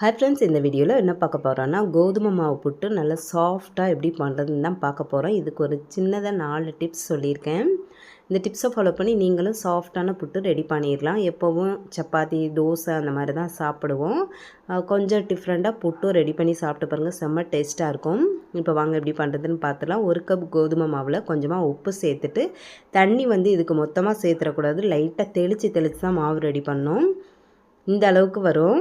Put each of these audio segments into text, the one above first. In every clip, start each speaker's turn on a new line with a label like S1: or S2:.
S1: Hi friends இந்த வீடியோவில் என்ன பார்க்க போகிறோன்னா கோதுமை மாவு புட்டு நல்லா சாஃப்டாக எப்படி பண்ணுறதுன்னு தான் பார்க்க போகிறோம் இதுக்கு ஒரு சின்னதாக நாலு டிப்ஸ் சொல்லியிருக்கேன். இந்த டிப்ஸை ஃபாலோ பண்ணி நீங்களும் சாஃப்டான புட்டு ரெடி பண்ணிடலாம் எப்போவும் சப்பாத்தி தோசை அந்த மாதிரி தான் சாப்பிடுவோம். கொஞ்சம் டிஃப்ரெண்ட்டாக புட்டும் ரெடி பண்ணி சாப்பிட்டு பாருங்கள் செம்ம டேஸ்ட்டாக இருக்கும். இப்போ வாங்க எப்படி பண்ணுறதுன்னு பார்த்துலாம் ஒரு கப் கோதுமை மாவில் கொஞ்சமாக உப்பு சேர்த்துட்டு தண்ணி வந்து இதுக்கு மொத்தமாக சேர்த்துடக்கூடாது லைட்டாக தெளித்து தெளித்து தான் மாவு ரெடி பண்ணோம். இந்த அளவுக்கு வரும்.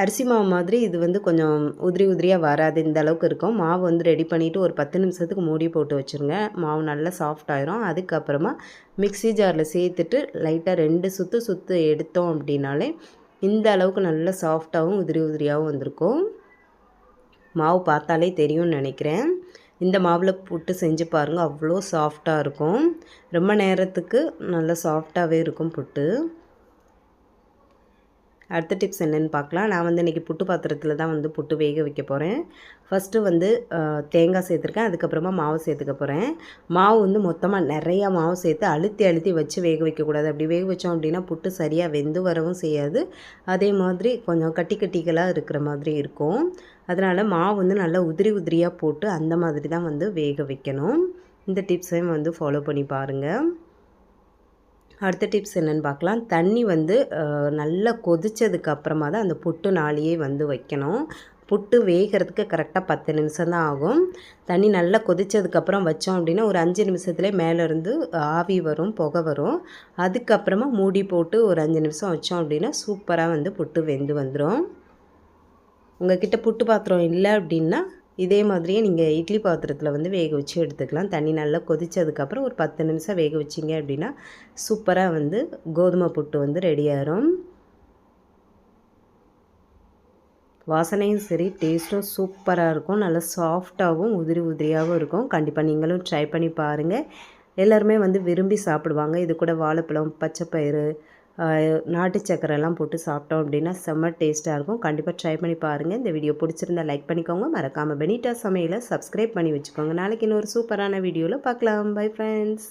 S1: அரிசி மாவு மாதிரி இது வந்து கொஞ்சம் உதிரி உதிரியாக வராது. இந்த அளவுக்கு இருக்கும். மாவு வந்து ரெடி பண்ணிவிட்டு ஒரு பத்து நிமிஷத்துக்கு மூடி போட்டு வச்சுருங்க. மாவு நல்லா சாஃப்ட் ஆயிரும். அதுக்கப்புறமா மிக்ஸி ஜாரில் சேர்த்துட்டு லைட்டாக ரெண்டு சுற்று சுற்று எடுத்தோம் அப்படின்னாலே இந்த அளவுக்கு நல்லா சாஃப்டாகவும் உதிரி உதிரியாகவும் வந்திருக்கும். மாவு பார்த்தாலே தெரியும்னு நினைக்கிறேன். இந்த மாவில் புட்டு செஞ்சு பாருங்கள் அவ்வளோ சாஃப்டாக இருக்கும். ரொம்ப நேரத்துக்கு நல்லா சாஃப்டாகவே இருக்கும் புட்டு. அடுத்த டிப்ஸ் என்னென்னு பார்க்கலாம். நான் வந்து இன்றைக்கி புட்டு பாத்திரத்தில் தான் வந்து புட்டு வேக வைக்க போகிறேன் ஃபஸ்ட்டு வந்து தேங்காய் சேர்த்துருக்கேன். அதுக்கப்புறமா மாவு சேர்த்துக்க போகிறேன் மாவு வந்து மொத்தமாக நிறையா மாவு சேர்த்து அழுத்தி அழுத்தி வச்சு வேக வைக்கக்கூடாது அப்படி வேக வச்சோம் அப்படின்னா புட்டு சரியாக வெந்து வரவும் செய்யாது. அதே மாதிரி கொஞ்சம் கட்டி கட்டிகளாக இருக்கிற மாதிரி இருக்கும். அதனால் மாவு வந்து நல்லா உதிரி உதிரியாக போட்டு அந்த மாதிரி தான் வந்து வேக வைக்கணும். இந்த டிப்ஸையும் வந்து ஃபாலோ பண்ணி பாருங்கள் அடுத்த டிப்ஸ் என்னென்னு பார்க்கலாம். தண்ணி வந்து நல்லா கொதித்ததுக்கு அப்புறமா தான் அந்த புட்டு நாளையே வந்து வைக்கணும். புட்டு வேகிறதுக்கு கரெக்டாக பத்து நிமிஷம் தான் ஆகும். தண்ணி நல்லா கொதிச்சதுக்கப்புறம் வச்சோம் அப்படின்னா ஒரு அஞ்சு நிமிஷத்துலேயே மேலேருந்து ஆவி வரும் புகை வரும். அதுக்கப்புறமா மூடி போட்டு ஒரு அஞ்சு நிமிஷம் வச்சோம் அப்படின்னா சூப்பராக வந்து புட்டு வெந்து வந்துடும் உங்ககிட்ட புட்டு பாத்திரம் இல்லை அப்படின்னா இதே மாதிரியே நீங்கள் இட்லி பாத்திரத்தில் வந்து வேக வச்சு எடுத்துக்கலாம். தண்ணி நல்லா கொதித்ததுக்கப்புறம் ஒரு பத்து நிமிஷம் வேக வச்சிங்க அப்படின்னா சூப்பராக வந்து கோதுமை புட்டு வந்து ரெடியாகிடும் வாசனையும் சரி டேஸ்ட்டும் சூப்பராக இருக்கும். நல்லா சாஃப்டாகவும் உதிரி உதிரியாகவும் இருக்கும். கண்டிப்பாக நீங்களும் ட்ரை பண்ணி பாருங்கள் எல்லாருமே வந்து விரும்பி சாப்பிடுவாங்க. இது கூட வாழைப்பழம் பச்சைப்பயிறு நாட்டு சக்கரைலாம் போட்டு சாப்பிட்டோம் அப்படின்னா செம்ம டேஸ்ட்டாக இருக்கும். கண்டிப்பாக ட்ரை பண்ணி பாருங்கள் இந்த வீடியோ பிடிச்சிருந்தா லைக் பண்ணிக்கோங்க. மறக்காமல் பெனிட்டா சமையலை சப்ஸ்கிரைப் பண்ணி வச்சுக்கோங்க. நாளைக்கு இன்னொரு சூப்பரான வீடியோவில் பார்க்கலாம். Bye friends